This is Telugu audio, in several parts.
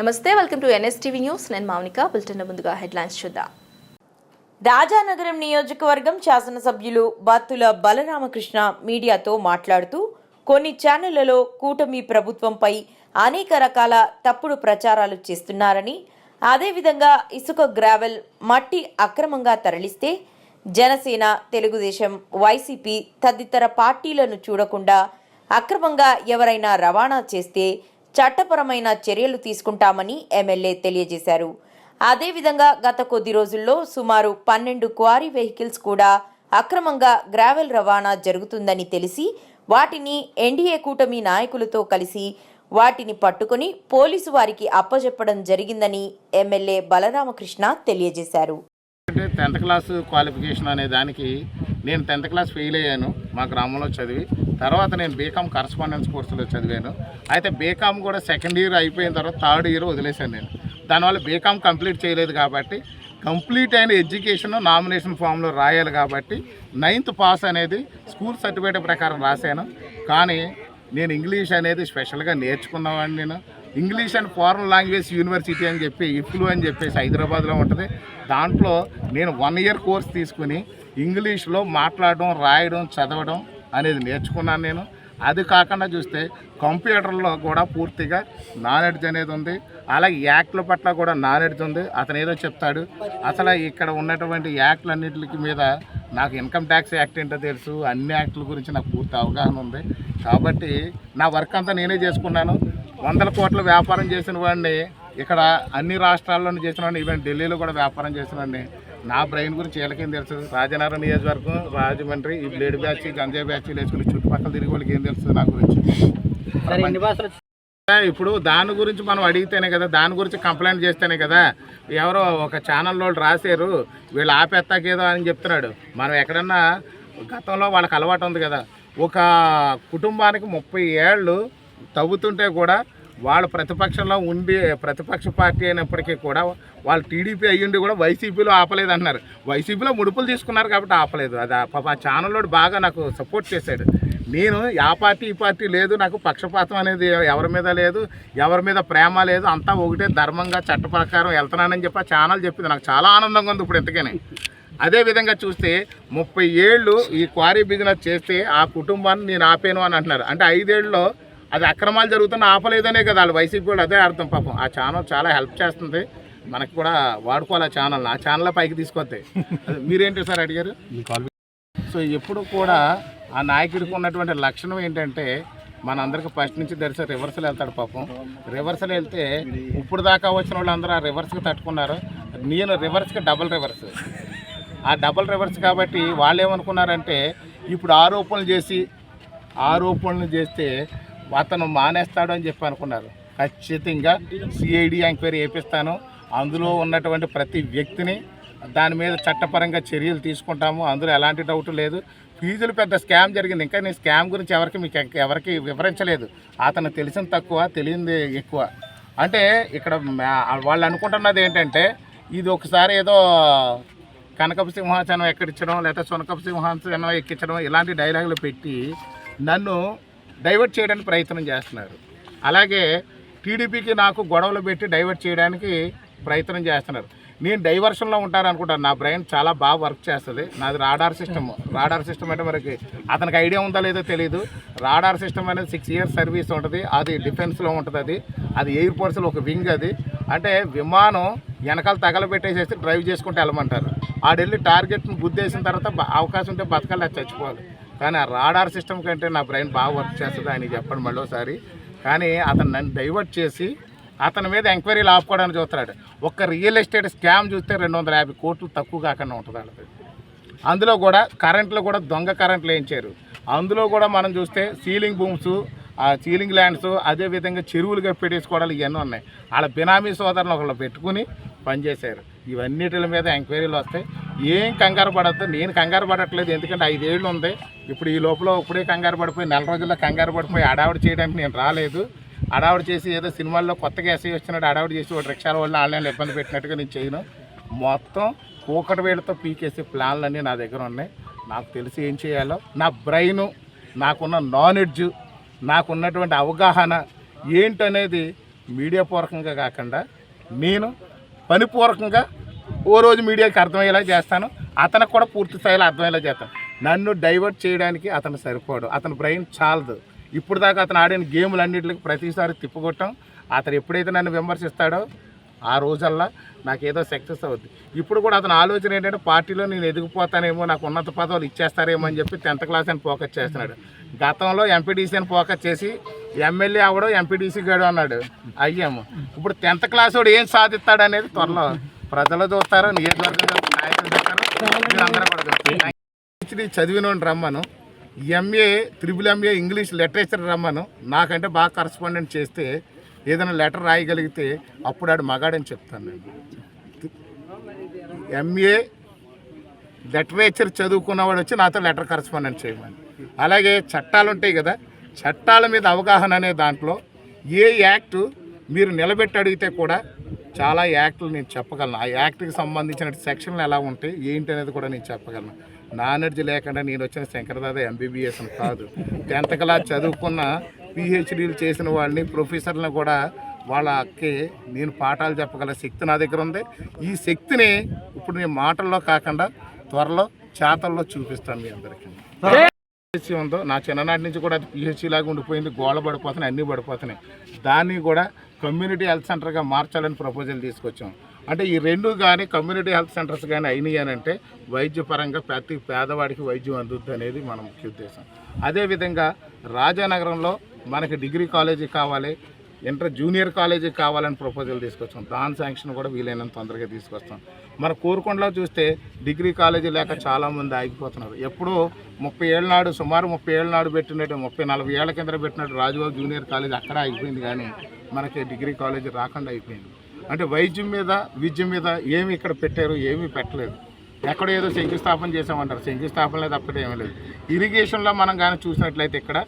నమస్తే వెల్కమ్ టు ఎన్ఎస్టీవీ న్యూస్. నేను మౌనిక బులెటిన్ ముందుగా హెడ్లైన్స్ చూద్దాం. రాజానగరం నియోజకవర్గం శాసనసభ్యులు బత్తుల బలరామకృష్ణ మీడియాతో మాట్లాడుతూ కొన్ని ఛానళ్ళలో కూటమి ప్రభుత్వంపై అనేక రకాల తప్పుడు ప్రచారాలు చేస్తున్నారని అదేవిధంగా ఇసుక గ్రావెల్ మట్టి అక్రమంగా తరలిస్తే జనసేన తెలుగుదేశం వైసీపీ తదితర పార్టీలను చూడకుండా అక్రమంగా ఎవరైనా రవాణా చేస్తే చట్టపరమైన చర్యలు తీసుకుంటామని ఎమ్మెల్యే తెలియజేశారు. అదేవిధంగా గత కొద్ది రోజుల్లో సుమారు పన్నెండు క్వారీ వెహికల్స్ కూడా అక్రమంగా గ్రావెల్ రవాణా జరుగుతుందని తెలిసి వాటిని ఎన్డీఏ కూటమి నాయకులతో కలిసి వాటిని పట్టుకొని పోలీసు వారికి అప్పజెప్పడం జరిగిందని ఎమ్మెల్యే బలరామకృష్ణ తెలియజేశారు. అంటే టెన్త్ క్లాస్ క్వాలిఫికేషన్ అనే దానికి నేను టెన్త్ క్లాస్ ఫెయిల్ అయ్యాను మా గ్రామంలో చదివి. తర్వాత నేను బీకామ్ కరస్పాండెన్స్ కోర్సులో చదివాను. అయితే బీకామ్ కూడా సెకండ్ ఇయర్ అయిపోయిన తర్వాత థర్డ్ ఇయర్ వదిలేశాను నేను. దానివల్ల బీకామ్ కంప్లీట్ చేయలేదు కాబట్టి కంప్లీట్ అయిన ఎడ్యుకేషన్ నామినేషన్ ఫామ్లో రాయాలి కాబట్టి నైన్త్ పాస్ అనేది స్కూల్ సర్టిఫికేట్ ప్రకారం రాశాను. కానీ నేను ఇంగ్లీష్ అనేది స్పెషల్గా నేర్చుకున్నవాడిని నేను. English and foreign language university అని చెప్పి ఇఫ్లు అని చెప్పేసి హైదరాబాద్లో ఉంటుంది. దాంట్లో నేను వన్ ఇయర్ కోర్స్ తీసుకుని ఇంగ్లీష్లో మాట్లాడడం రాయడం చదవడం అనేది నేర్చుకున్నాను నేను. అది కాకుండా చూస్తే కంప్యూటర్లో కూడా పూర్తిగా నాలెడ్జ్ అనేది ఉంది. అలాగే యాక్ట్ల పట్ల కూడా నాలెడ్జ్ ఉంది. అతను ఏదో చెప్తాడు. అసలు ఇక్కడ ఉన్నటువంటి యాక్ట్లన్నింటికి మీద నాకు ఇన్కమ్ ట్యాక్స్ యాక్ట్ ఏంటో తెలుసు. అన్ని యాక్ట్ల గురించి నాకు పూర్తి అవగాహన ఉంది. కాబట్టి నా వర్క్ అంతా నేనే చేసుకున్నాను. వందల కోట్ల వ్యాపారం చేసిన వాడిని ఇక్కడ అన్ని రాష్ట్రాల్లోనూ చేసిన వాడిని ఈవెన్ ఢిల్లీలో కూడా వ్యాపారం చేసిన వాడిని నా బ్రెయిన్ గురించి వీళ్ళకేం తెలుసు రాజనగరం నియోజకవర్గం రాజమండ్రి ఈ బ్లేడ్ బ్యాచ్ గంజాయి బ్యాచ్ వేసుకుని చుట్టుపక్కల తిరిగి వాళ్ళకి ఏం తెలుస్తుంది నా గురించి? ఇప్పుడు దాని గురించి మనం అడిగితేనే కదా దాని గురించి కంప్లైంట్ చేస్తేనే కదా ఎవరో ఒక ఛానల్ వాళ్ళు రాశారు వీళ్ళు ఆపేస్తాకేదో అని చెప్తున్నాడు. మనం ఎక్కడన్నా గతంలో వాళ్ళకి అలవాటు ఉంది కదా ఒక కుటుంబానికి ముప్పై ఏళ్ళు తవ్వుతుంటే కూడా వాళ్ళు ప్రతిపక్షంలో ఉండి ప్రతిపక్ష పార్టీ అయినప్పటికీ కూడా వాళ్ళు టీడీపీ అయ్యుండి కూడా వైసీపీలో ఆపలేదు అన్నారు వైసీపీలో ముడుపులు తీసుకున్నారు కాబట్టి ఆపలేదు. అది మా ఛానల్లో బాగా నాకు సపోర్ట్ చేశాడు. నేను ఆ పార్టీ ఈ పార్టీ లేదు నాకు పక్షపాతం అనేది ఎవరి మీద లేదు ఎవరి మీద ప్రేమ లేదు అంతా ఒకటే ధర్మంగా చట్ట ప్రకారం వెళ్తున్నానని చెప్పి ఆ ఛానల్ చెప్పింది. నాకు చాలా ఆనందంగా ఉంది ఇప్పుడు ఎంతకని అదేవిధంగా చూస్తే ముప్పై ఏళ్ళు ఈ క్వారీ బిజినెస్ చేస్తే ఆ కుటుంబాన్ని నేను ఆపాను అని అంటున్నారు. అంటే ఐదేళ్ళలో అది అక్రమాలు జరుగుతున్న ఆపలేదనే కదా వాళ్ళు వైసీపీ కూడా అదే అర్థం పాపం. ఆ ఛానల్ చాలా హెల్ప్ చేస్తుంది. మనకి కూడా వాడుకోవాలి ఆ ఛానల్ ఆ ఛానల్ పైకి తీసుకొస్తాయి మీరేంటి సార్ అడిగారు? సో ఎప్పుడు కూడా ఆ నాయకుడికి ఉన్నటువంటి లక్షణం ఏంటంటే మనందరికి ఫస్ట్ నుంచి తెలిసే రివర్సల్ వెళ్తాడు పాపం. రివర్సల్ వెళ్తే ఇప్పుడు దాకా వచ్చిన వాళ్ళందరూ ఆ రివర్స్కి తట్టుకున్నారు. నేను రివర్స్కి డబుల్ రివర్స్. ఆ డబుల్ రివర్స్ కాబట్టి వాళ్ళు ఏమనుకున్నారంటే ఇప్పుడు ఆరోపణలు చేసి ఆరోపణలు చేస్తే అతను మానేస్తాడు అని చెప్పి అనుకున్నారు. ఖచ్చితంగా సిఐడి ఎంక్వైరీ వేపిస్తాను అందులో ఉన్నటువంటి ప్రతి వ్యక్తిని దాని మీద చట్టపరంగా చర్యలు తీసుకుంటాము. అందులో ఎలాంటి డౌట్ లేదు. ఫీజులు పెద్ద స్కామ్ జరిగింది. ఇంకా నేను స్కామ్ గురించి ఎవరికి మీకు ఎవరికి వివరించలేదు. అతను తెలిసిన తక్కువ తెలియంది ఎక్కువ. అంటే ఇక్కడ వాళ్ళు అనుకుంటున్నది ఏంటంటే ఇది ఒకసారి ఏదో కనకపు సింహాసనం ఎక్కించడం లేదా సునకపు సింహాసనం ఎక్కించడం ఇలాంటి డైలాగులు పెట్టి నన్ను డైవర్ట్ చేయడానికి ప్రయత్నం చేస్తున్నారు. అలాగే టీడీపీకి నాకు గొడవలు పెట్టి డైవర్ట్ చేయడానికి ప్రయత్నం చేస్తున్నారు. నేను డైవర్షన్లో ఉంటారనుకుంటాను నా బ్రెయిన్ చాలా బాగా వర్క్ చేస్తుంది. నాది రాడార్ సిస్టమ్. రాడార్ సిస్టమ్ అంటే మనకి అతనికి ఐడియా ఉందో లేదో తెలియదు రాడార్ సిస్టమ్ అనేది సిక్స్ ఇయర్స్ సర్వీస్ ఉంటుంది. అది డిఫెన్స్లో ఉంటుంది అది. అది ఎయిర్ ఫోర్స్లో ఒక వింగ్ అది. అంటే విమానం వెనకాల తగలబెట్టేసేసి డ్రైవ్ చేసుకుంటూ వెళ్ళమంటారు. ఆడెళ్ళి టార్గెట్ని గుద్దేసిన తర్వాత అవకాశం ఉంటే బతకాలి అది చచ్చిపోవాలి. కానీ ఆ రాడార్ సిస్టమ్ కంటే నా బ్రెయిన్ బాగా వర్క్ చేస్తుంది ఆయన చెప్పండి మళ్ళీసారి. కానీ అతను నన్ను డైవర్ట్ చేసి అతని మీద ఎంక్వైరీలు ఆపుకోవడానికి చూస్తున్నాడు. ఒక్క రియల్ ఎస్టేట్ స్కామ్ చూస్తే రెండు వందల యాభై కోట్లు తక్కువ కాకుండా ఉంటుంది వాళ్ళది. అందులో కూడా కరెంట్లో కూడా దొంగ కరెంట్లు వేయించారు. అందులో కూడా మనం చూస్తే సీలింగ్ భూమ్స్ ఆ సీలింగ్ ల్యాండ్స్ అదేవిధంగా చెరువులుగా పెట్టేసుకోవడాలు ఇవన్నీ ఉన్నాయి. వాళ్ళ బినామీ సోదరులు ఒకళ్ళు పెట్టుకుని పనిచేశారు. ఇవన్నిటి మీద ఎంక్వైరీలు వస్తాయి. ఏం కంగారు పడద్దు. నేను కంగారు పడట్లేదు. ఎందుకంటే ఐదేళ్ళు ఉంది. ఇప్పుడు ఈ లోపల ఇప్పుడే కంగారు పడిపోయి నెల రోజుల్లో కంగారు పడిపోయి అడావిడి చేయడానికి నేను రాలేదు. అడావిడి చేసి ఏదో సినిమాల్లో కొత్తగా ఎస్ఐ వచ్చినట్టు అడావిడి చేసి ఒక రిక్షాల వల్ల ఆన్లైన్లో ఇబ్బంది పెట్టినట్టుగా నేను చేయను. మొత్తం కూకటి వేళ్ళతో పీకేసే ప్లాన్లన్నీ నా దగ్గర ఉన్నాయి. నాకు తెలిసి ఏం చేయాలో నా బ్రెయిన్ నాకున్న నాలెడ్జ్ నాకున్నటువంటి అవగాహన ఏంటనేది మీడియా పూర్వకంగా కాకుండా నేను పనిపూర్వకంగా ఓ రోజు మీడియాకి అర్థమయ్యేలా చేస్తాను. అతనికి కూడా పూర్తి స్థాయిలో అర్థమయ్యేలా చేస్తాను. నన్ను డైవర్ట్ చేయడానికి అతను సరిపోడు. అతని బ్రెయిన్ చాలదు. ఇప్పుడు దాకా అతను ఆడిన గేములు అన్నింటికి ప్రతిసారి తిప్పుకొట్టం. అతను ఎప్పుడైతే నన్ను విమర్శిస్తాడో ఆ రోజల్లా నాకు ఏదో సక్సెస్ అవుద్ది. ఇప్పుడు కూడా అతని ఆలోచన ఏంటంటే పార్టీలో నేను ఎదిగిపోతానేమో నాకు ఉన్నత పదవులు ఇచ్చేస్తారేమో అని చెప్పి టెన్త్ క్లాస్ అని ఫోకస్ చేస్తున్నాడు. గతంలో ఎంపీడీసీ అని ఫోకస్ చేసి ఎమ్మెల్యే అవడం ఎంపీడీసీ గడు అన్నాడు. అయ్యాము. ఇప్పుడు టెన్త్ క్లాస్ వాడు ఏం సాధిస్తాడు అనేది త్వరలో ప్రజలు చూస్తారు నియోజకవర్గం చూస్తారు, నాయకులు చూస్తారు మీరందరూ కూడా చూస్తారు. పిహెచ్డి చదివిన రమ్మను. MA triple MA English literature రమ్మను. నాకంటే బాగా కరస్పాండెంట్ చేస్తే ఏదైనా లెటర్ రాయగలిగితే అప్పుడు ఆడు మగాడని చెప్తాను నేను. ఎంఏ లిటరేచర్ చదువుకున్నవాడు వచ్చి నాతో లెటర్ కరస్పాండెంట్ చేయమని. అలాగే చట్టాలు ఉంటాయి కదా చట్టాల మీద అవగాహన అనే దాంట్లో ఏ యాక్ట్ మీరు నిలబెట్టి అడిగితే కూడా చాలా యాక్ట్లు నేను చెప్పగలను. ఆ యాక్ట్కి సంబంధించిన సెక్షన్లు ఎలా ఉంటాయి? ఏంటి అనేది కూడా నేను చెప్పగలను. నాలెడ్జ్ లేకుండా నేను వచ్చిన శంకరదాద ఎంబీబీఎస్ కాదు. టెన్త్ క్లాస్ చదువుకున్న పిహెచ్డీలు చేసిన వాళ్ళని ప్రొఫెసర్లను కూడా వాళ్ళకి నేను పాఠాలు చెప్పగల శక్తి నా దగ్గర ఉంది. ఈ శక్తిని ఇప్పుడు నేను మాటల్లో కాకుండా త్వరలో చేతల్లో చూపిస్తాను మీ అందరికీ. పిహెచ్సి ఉందో నా చిన్ననాటి నుంచి కూడా అది పిహెచ్సి లాగా ఉండిపోయింది. గోళ పడిపోతున్నాయి అన్నీ పడిపోతున్నాయి. దాన్ని కూడా కమ్యూనిటీ హెల్త్ సెంటర్గా మార్చాలని ప్రపోజల్ తీసుకొచ్చాం. అంటే ఈ రెండు కానీ కమ్యూనిటీ హెల్త్ సెంటర్స్ కానీ అయినాయి అని అంటే వైద్యపరంగా ప్రతి పేదవాడికి వైద్యం అందుద్ది అనేది మన ముఖ్య ఉద్దేశం. అదేవిధంగా రాజానగరంలో మనకి డిగ్రీ కాలేజీ కావాలి ఇంటర్ జూనియర్ కాలేజీ కావాలని ప్రపోజల్ తీసుకొచ్చాం. దాని శాంక్షన్ కూడా వీలైనంత తొందరగా తీసుకొస్తాం. మన కోరుకొండలో చూస్తే డిగ్రీ కాలేజీ లేక చాలామంది ఆగిపోతున్నారు. ఎప్పుడో ముప్పై ఏళ్ళ నాడు సుమారు ముప్పై ఏళ్ళ నాడు పెట్టినట్టు ముప్పై నలభై ఏళ్ళ కింద పెట్టినట్టు రాజుబాబు జూనియర్ కాలేజీ అక్కడ ఆగిపోయింది కానీ మనకి డిగ్రీ కాలేజీ రాకుండా అయిపోయింది. అంటే వైద్యం మీద విద్య మీద ఏమి ఇక్కడ పెట్టారు ఏమీ పెట్టలేదు. ఎక్కడ ఏదో శంకుస్థాపన చేసామంటారు శంకుస్థాపన లేదు అప్పటి ఏమీ లేదు. ఇరిగేషన్లో మనం కానీ చూసినట్లయితే ఇక్కడ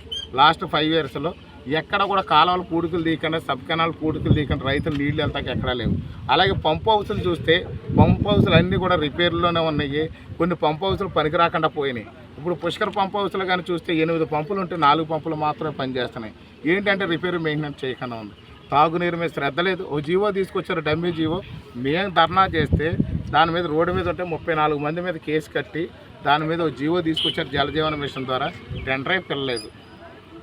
లాస్ట్ ఫైవ్ ఇయర్స్లో ఎక్కడ కూడా కాలువలు పూడికలు తీయకుండా సబ్ కెనాల్ పూడికలు తీయకుండా రైతులు నీళ్ళు వెళ్తాక ఎక్కడా లేవు. అలాగే పంప్ హౌసులు చూస్తే పంప్ హౌసులు అన్నీ కూడా రిపేర్లోనే ఉన్నాయి. కొన్ని పంప్ హౌసులు పనికి రాకుండా పోయినాయి. ఇప్పుడు పుష్కర్ పంప్ హౌసులు కానీ చూస్తే ఎనిమిది పంపులు ఉంటే నాలుగు పంపులు మాత్రమే పనిచేస్తున్నాయి. ఏంటంటే రిపేర్ మెయింటెనెన్స్ చేయకుండా ఉంది. తాగునీరు మీద శ్రద్ధ లేదు. ఓ జీవో తీసుకొచ్చారు డమ్మీ జీవో. మేము ధర్నా చేస్తే దాని మీద రోడ్డు మీద ఉంటే ముప్పై నాలుగు మంది మీద కేసు కట్టి దాని మీద ఓ జీవో తీసుకొచ్చారు జలజీవన మిషన్ ద్వారా. టెండర్ పిల్లలేదు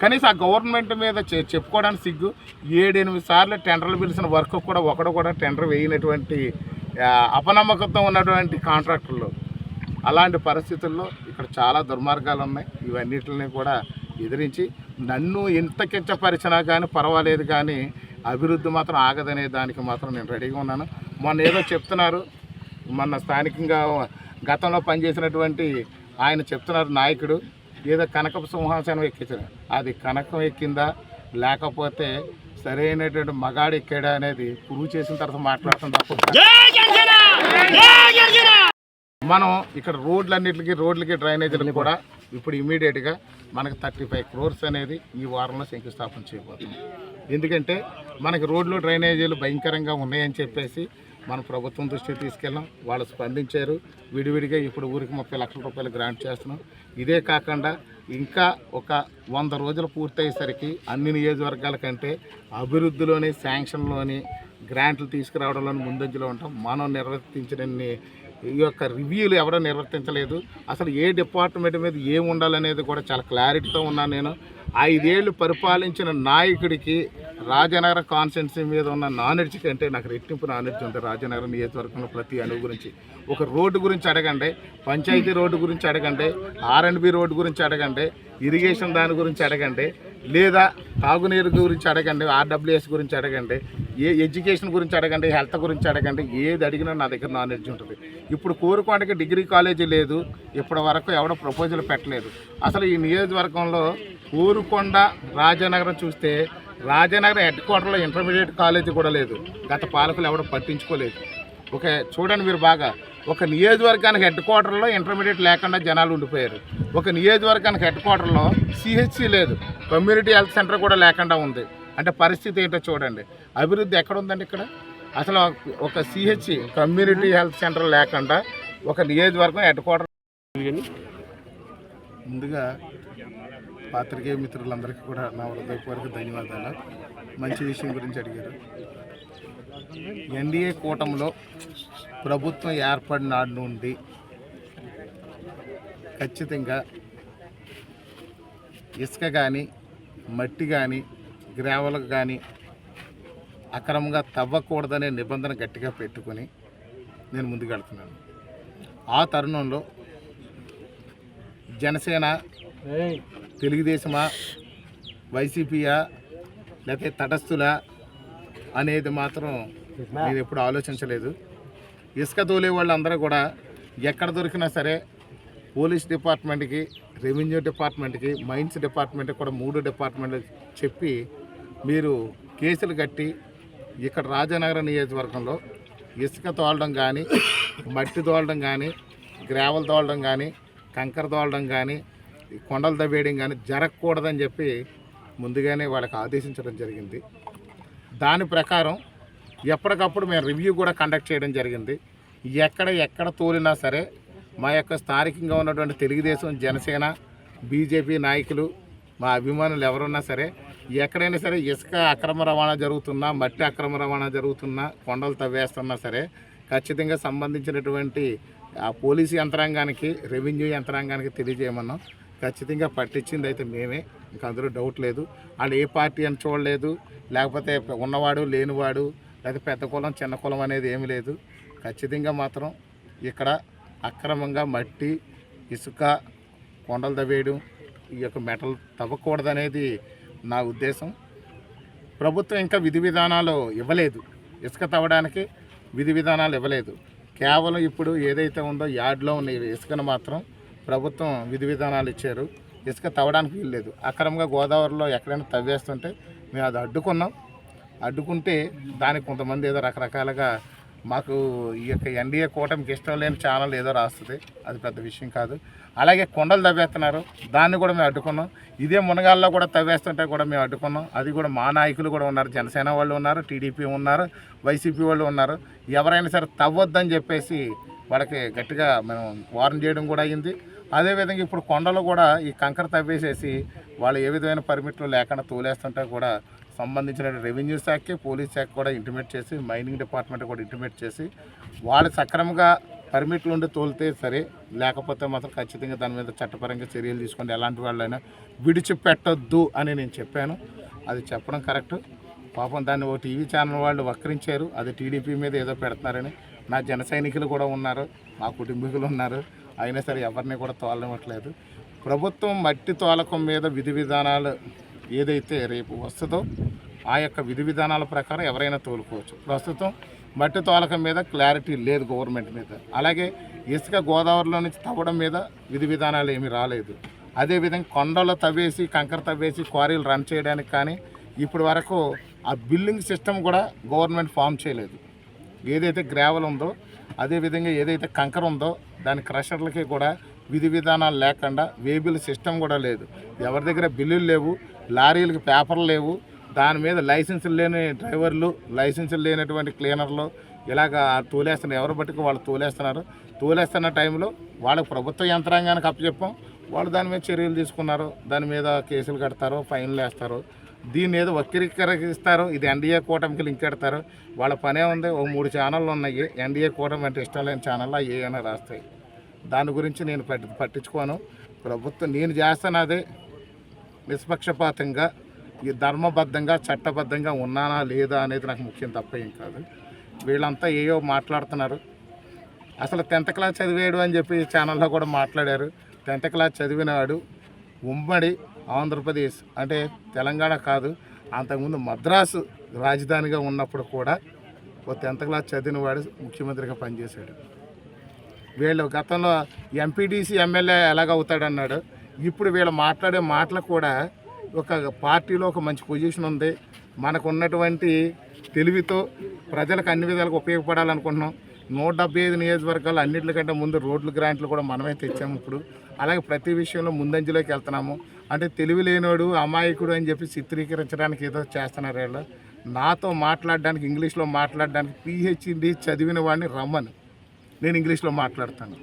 కనీసం ఆ గవర్నమెంట్ మీద చె- చెప్పుకోవడానికి సిగ్గు. ఏడెనిమిది సార్లు టెండర్లు పిలిచిన వర్క్ కూడా ఒకడు కూడా టెండర్ వేయనటువంటి అపనమ్మకత్వం అపనమ్మకంతో ఉన్నటువంటి కాంట్రాక్టర్లు. అలాంటి పరిస్థితుల్లో ఇక్కడ చాలా దుర్మార్గాలు ఉన్నాయి. ఇవన్నిటిని కూడా ఎదిరించి నన్ను ఎంత కించపరిచినా కానీ పర్వాలేదు కానీ అభివృద్ధి మాత్రం ఆగదనే దానికి మాత్రం నేను రెడీగా ఉన్నాను. మొన్న ఏదో చెప్తున్నారు. మొన్న స్థానికంగా గతంలో పనిచేసినటువంటి ఆయన చెప్తున్నారు నాయకుడు. ఏదో కనకపు సింహాసనం ఎక్కించారు. అది కనకం ఎక్కిందా? లేకపోతే సరైనటువంటి మగాడు ఎక్కాడా అనేది ప్రూవ్ చేసిన తర్వాత మాట్లాడటం తప్ప. మనం ఇక్కడ రోడ్లన్నిటికి రోడ్లకి డ్రైనేజీలకు కూడా ఇప్పుడు ఇమీడియట్గా మనకు థర్టీ ఫైవ్ క్రోర్స్ అనేది ఈ వారంలో శంకుస్థాపన చేయబోతున్నాం. ఎందుకంటే మనకి రోడ్లు డ్రైనేజీలు భయంకరంగా ఉన్నాయని చెప్పేసి మనం ప్రభుత్వం దృష్టికి తీసుకెళ్ళాం. వాళ్ళు స్పందించారు. విడివిడిగా ఇప్పుడు ఊరికి ముప్పై లక్షల రూపాయలు గ్రాంట్ చేస్తున్నాం. ఇదే కాకుండా ఇంకా ఒక వంద రోజులు పూర్తయ్యేసరికి అన్ని నియోజకవర్గాల కంటే అభివృద్ధిలోని శాంక్షన్లోని గ్రాంట్లు తీసుకురావడంలోని ముందంజలో ఉంటాం. మనం నిర్వర్తించిన ఈ యొక్క రివ్యూలు ఎవరో నిర్వర్తించలేదు. అసలు ఏ డిపార్ట్మెంట్ మీద ఏమి ఉండాలనేది కూడా చాలా క్లారిటీతో ఉన్నాను నేను. ఐదేళ్ళు పరిపాలించిన నాయకుడికి రాజనగర కాన్స్టిట్యున్సీ మీద ఉన్న నాలెడ్జ్ కంటే నాకు రెట్టింపు నాలెడ్జ్ ఉంది రాజనగరం నియోజకవర్గంలో ప్రతి అణువు గురించి. ఒక రోడ్డు గురించి అడగండి పంచాయతీ రోడ్డు గురించి అడగండి ఆర్ఎండ్బి రోడ్డు గురించి అడగండి ఇరిగేషన్ దాని గురించి అడగండి లేదా తాగునీరు గురించి అడగండి ఆర్డబ్ల్యూఎస్ గురించి అడగండి ఏ ఎడ్యుకేషన్ గురించి అడగండి హెల్త్ గురించి అడగండి ఏది అడిగినా నా దగ్గర నాలెడ్జ్ ఉంటుంది. ఇప్పుడు కోరుకోవడానికి డిగ్రీ కాలేజీ లేదు ఇప్పటి వరకు ఎవడో ప్రపోజల్ పెట్టలేదు. అసలు ఈ నియోజకవర్గంలో కోరుకొండ రాజానగరం చూస్తే రాజానగరం హెడ్ క్వార్టర్లో ఇంటర్మీడియట్ కాలేజీ కూడా లేదు. గత పాలకులు ఎవడో పట్టించుకోలేదు. ఓకే చూడండి మీరు బాగా. ఒక నియోజకవర్గానికి హెడ్ క్వార్టర్లో ఇంటర్మీడియట్ లేకుండా జనాలు ఉండిపోయారు. ఒక నియోజకవర్గానికి హెడ్ క్వార్టర్లో సిహెచ్సి లేదు. కమ్యూనిటీ హెల్త్ సెంటర్ కూడా లేకుండా ఉంది. అంటే పరిస్థితి ఏంటో చూడండి. అభివృద్ధి ఎక్కడ ఉందండి ఇక్కడ? అసలు ఒక సిహెచ్సి కమ్యూనిటీ హెల్త్ సెంటర్ లేకుండా ఒక నియోజకవర్గం హెడ్ క్వార్టర్ ముందుగా పాత్రికేయ మిత్రులందరికీ కూడా నా హృదయపూర్వక ధన్యవాదాలు. మంచి విషయం గురించి అడిగారు. ఎన్డీఏ కూటమిలో ప్రభుత్వం ఏర్పడిన నుండి ఖచ్చితంగా ఇసుక కానీ మట్టి కానీ గ్రావెల్ కానీ అక్రమంగా తవ్వకూడదనే నిబంధన గట్టిగా పెట్టుకొని నేను ముందుకెళ్తున్నాను ఆ తరుణంలో జనసేన తెలుగుదేశమా వైసీపీయా లేకపోతే తటస్థులా అనేది మాత్రం నేను ఎప్పుడు ఆలోచించలేదు. ఇసుక తోలే వాళ్ళందరూ కూడా ఎక్కడ దొరికినా సరే పోలీస్ డిపార్ట్మెంట్కి రెవెన్యూ డిపార్ట్మెంట్కి మైన్స్ డిపార్ట్మెంట్కి కూడా మూడు డిపార్ట్మెంట్లు చెప్పి మీరు కేసులు కట్టి ఇక్కడ రాజానగరం నియోజకవర్గంలో ఇసుక తోలడం కానీ మట్టి తోలడం కానీ గ్రావెల్ తోలడం కానీ కంకర తోలడం కానీ కొండలు దవ్వేయడం కానీ జరగకూడదని చెప్పి ముందుగానే వాళ్ళకి ఆదేశించడం జరిగింది. దాని ప్రకారం ఎప్పటికప్పుడు మేము రివ్యూ కూడా కండక్ట్ చేయడం జరిగింది. ఎక్కడ ఎక్కడ తోలినా సరే మా యొక్క స్థానికంగా ఉన్నటువంటి తెలుగుదేశం జనసేన బీజేపీ నాయకులు మా అభిమానులు ఎవరున్నా సరే ఎక్కడైనా సరే ఇసుక అక్రమ రవాణా జరుగుతున్నా మట్టి అక్రమ రవాణా జరుగుతున్నా కొండలు తవ్వేస్తున్నా సరే ఖచ్చితంగా సంబంధించినటువంటి ఆ పోలీసు యంత్రాంగానికి రెవెన్యూ యంత్రాంగానికి తెలియజేయమన్నాం. ఖచ్చితంగా పట్టించింది అయితే మేమే. ఇంకా అందులో డౌట్ లేదు. వాళ్ళు ఏ పార్టీ అని చూడలేదు. లేకపోతే ఉన్నవాడు లేనివాడు లేకపోతే పెద్ద కులం చిన్న కులం అనేది ఏమీ లేదు. ఖచ్చితంగా మాత్రం ఇక్కడ అక్రమంగా మట్టి ఇసుక కొండలు తవ్వేయడం ఈ యొక్క మెటల్ తవ్వకూడదనేది నా ఉద్దేశం. ప్రభుత్వం ఇంకా విధి విధానాలు ఇవ్వలేదు. ఇసుక తవ్వడానికి విధి విధానాలు ఇవ్వలేదు. కేవలం ఇప్పుడు ఏదైతే ఉందో యార్డ్లో ఉన్న ఇసుకను మాత్రం ప్రభుత్వం విధి విధానాలు ఇచ్చారు. ఇసుక తవ్వడానికి వీల్లేదు. అక్రమంగా గోదావరిలో ఎక్కడైనా తవ్వేస్తుంటే మేము అది అడ్డుకున్నాం. అడ్డుకుంటే దానికి కొంతమంది ఏదో రకరకాలుగా మాకు ఈ యొక్క ఎన్డీఏ కూటమికి ఇష్టం లేని ఛానల్ ఏదో రాస్తుంది. అది పెద్ద విషయం కాదు. అలాగే కొండలు తవ్వేస్తున్నారు. దాన్ని కూడా మేము అడ్డుకున్నాం. ఇదే మునగాల్లో కూడా తవ్వేస్తుంటే కూడా మేము అడ్డుకున్నాం. అది కూడా మా నాయకులు కూడా ఉన్నారు. జనసేన వాళ్ళు ఉన్నారు టీడీపీ ఉన్నారు వైసీపీ వాళ్ళు ఉన్నారు. ఎవరైనా సరే తవ్వొద్దని చెప్పేసి వాళ్ళకి గట్టిగా మనం వార్న్ చేయడం కూడా అయింది అదేవిధంగా ఇప్పుడు కొండలు కూడా ఈ కంకర తవ్వేసేసి వాళ్ళు ఏ విధమైన పర్మిట్లు లేకుండా తోలేస్తుంటే కూడా సంబంధించిన రెవెన్యూ శాఖకి పోలీస్ శాఖ కూడా ఇంటిమేట్ చేసి మైనింగ్ డిపార్ట్మెంట్ కూడా ఇంటిమేట్ చేసి వాళ్ళు సక్రమంగా పర్మిట్లు ఉండి తోలితే సరే లేకపోతే మాత్రం ఖచ్చితంగా దాని మీద చట్టపరంగా చర్యలు తీసుకోండి. ఎలాంటి వాళ్ళైనా విడిచిపెట్టొద్దు అని నేను చెప్పాను. అది చెప్పడం కరెక్ట్. పాపం దాన్ని ఓ టీవీ ఛానల్ వాళ్ళు వక్రించారు. అది టీడీపీ మీద ఏదో పెడుతున్నారని. నా జన సైనికులు కూడా ఉన్నారు మా కుటుంబీకులు ఉన్నారు. అయినా సరే ఎవరిని కూడా తోలనివ్వట్లేదు. ప్రభుత్వం మట్టి తోలకం మీద విధి విధానాలు ఏదైతే రేపు వస్తుందో ఆ యొక్క విధి విధానాల ప్రకారం ఎవరైనా తోలుకోవచ్చు. ప్రస్తుతం మట్టి తోలకం మీద క్లారిటీ లేదు గవర్నమెంట్ మీద. అలాగే ఇసుక గోదావరిలో నుంచి తవ్వడం మీద విధి విధానాలు ఏమీ రాలేదు. అదేవిధంగా కొండలు తవ్వేసి కంకర తవ్వేసి క్వారీలు రన్ చేయడానికి కానీ ఇప్పటి వరకు ఆ బిల్లింగ్ సిస్టమ్ కూడా గవర్నమెంట్ ఫామ్ చేయలేదు. ఏదైతే గ్రావెల్ ఉందో అదేవిధంగా ఏదైతే కంకర ఉందో దాని క్రషర్లకి కూడా విధి విధానాలు లేకుండా వేబిల్ సిస్టమ్ కూడా లేదు. ఎవరి దగ్గర బిల్లులు లేవు లారీలకు పేపర్లు లేవు దాని మీద లైసెన్సులు లేని డ్రైవర్లు లైసెన్సులు లేనటువంటి క్లీనర్లు ఇలాగ తోలేస్తున్నారు ఎవరు బట్టుకు వాళ్ళు తోలేస్తున్నారు. తోలేస్తున్న టైంలో వాళ్ళకి ప్రభుత్వ యంత్రాంగానికి అప్పచెప్పాం. వాళ్ళు దాని మీద చర్యలు తీసుకున్నారు. దాని మీద కేసులు కడతారు ఫైన్లు వేస్తారు. దీన్ని ఏదో వక్రీకరిస్తారు ఇది ఎన్డీఏ కూటమికి లింక్ పెడతారు. వాళ్ళ పనే ఉంది ఓ మూడు ఛానళ్ళు ఉన్నాయి. ఎన్డీఏ కూటమి అంటే ఇష్టం లేని ఛానల్ అవి ఏమైనా రాస్తాయి. దాని గురించి నేను పట్టి పట్టించుకోను. ప్రభుత్వం నేను చేస్తున్నది నిష్పక్షపాతంగా ఈ ధర్మబద్ధంగా చట్టబద్ధంగా ఉన్నానా లేదా అనేది నాకు ముఖ్యం తప్ప ఏం కాదు. వీళ్ళంతా ఏయో మాట్లాడుతున్నారు. అసలు టెన్త్ క్లాస్ చదివేడు అని చెప్పి ఛానల్లో కూడా మాట్లాడారు. టెన్త్ క్లాస్ చదివినవాడు ఉమ్మడి ఆంధ్రప్రదేశ్ అంటే తెలంగాణ కాదు అంతకుముందు మద్రాసు రాజధానిగా ఉన్నప్పుడు కూడా ఓ టెన్త్ క్లాస్ చదివినవాడు ముఖ్యమంత్రిగా పనిచేశాడు. వీళ్ళు గతంలో ఎంపీడీసీ ఎమ్మెల్యే ఎలాగవుతాడన్నాడు ఇప్పుడు వీళ్ళు మాట్లాడే మాటలు కూడా ఒక పార్టీలో ఒక మంచి పొజిషన్ ఉంది. మనకు ఉన్నటువంటి తెలివితో ప్రజలకు అన్ని విధాలుగా ఉపయోగపడాలనుకుంటున్నాం. నూట డెబ్బై ఐదు నియోజకవర్గాలు అన్నింటికంటే ముందు రోడ్లు గ్రాంట్లు కూడా మనమే తెచ్చాము ఇప్పుడు. అలాగే ప్రతి విషయంలో ముందంజలోకి వెళ్తున్నాము. అంటే తెలివి లేనోడు అమాయకుడు అని చెప్పి చిత్రీకరించడానికి ఏదో చేస్తున్నారు వీళ్ళు. నాతో మాట్లాడడానికి ఇంగ్లీష్లో మాట్లాడడానికి పిహెచ్డి చదివిన వాడిని రమ్మను. నేను ఇంగ్లీష్లో మాట్లాడతాను.